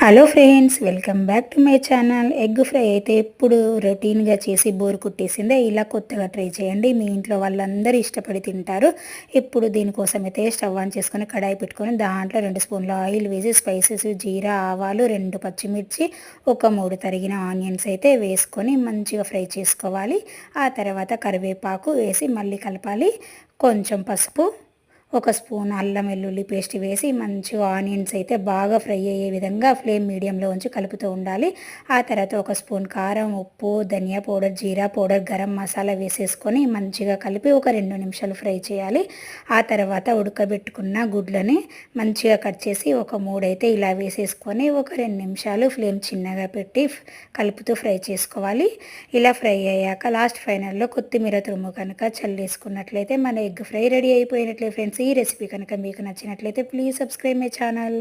Hello friends welcome back to my channel. Egg fry అయితే ఎప్పుడు రొటీన్గా చేసి బోర్ కుట్టేసిందే. ఇలా కొత్తగా ట్రై చేయండి. మీ ఇంట్లో వాళ్ళందరూ ఇష్టపడి తింటారు. ఇప్పుడు దీనికోసం అయితే స్టవ్ ఆన్ చేసుకొని కడాయి పెట్టుకొని దాంట్లో రెండు స్పూన్ల ఆయిల్ వేసి స్పైసెస్ జీరా ఆవాలు రెండు పచ్చిమిర్చి ఒక మూడు తరిగిన ఆనియన్స్ అయితే వేసుకొని మంచిగా ఫ్రై చేసుకోవాలి. ఆ తర్వాత కరివేపాకు వేసి మళ్ళీ కలపాలి. కొంచెం పసుపు ఒక స్పూన్ అల్లం వెల్లుల్లి పేస్ట్ వేసి మంచిగా ఆనియన్స్ అయితే బాగా ఫ్రై అయ్యే విధంగా ఫ్లేమ్ మీడియంలో ఉంచి కలుపుతూ ఉండాలి. ఆ తర్వాత ఒక స్పూన్ కారం ఉప్పు ధనియా పౌడర్ జీరా పౌడర్ గరం మసాలా వేసేసుకొని మంచిగా కలిపి ఒక రెండు నిమిషాలు ఫ్రై చేయాలి. ఆ తర్వాత ఉడకబెట్టుకున్న గుడ్లని మంచిగా కట్ చేసి ఒక మూడైతే ఇలా వేసేసుకొని ఒక రెండు నిమిషాలు ఫ్లేమ్ చిన్నగా పెట్టి కలుపుతూ ఫ్రై చేసుకోవాలి. ఇలా ఫ్రై అయ్యాక లాస్ట్ ఫైనల్లో కొత్తిమీర తురుము కనుక చల్లేసుకున్నట్లయితే మన ఎగ్ ఫ్రై రెడీ అయిపోయినట్లే ఫ్రెండ్స్. ఈ రెసిపీ కనుక మీకు నచ్చినట్లయితే ప్లీజ్ సబ్స్క్రైబ్ మై ఛానల్.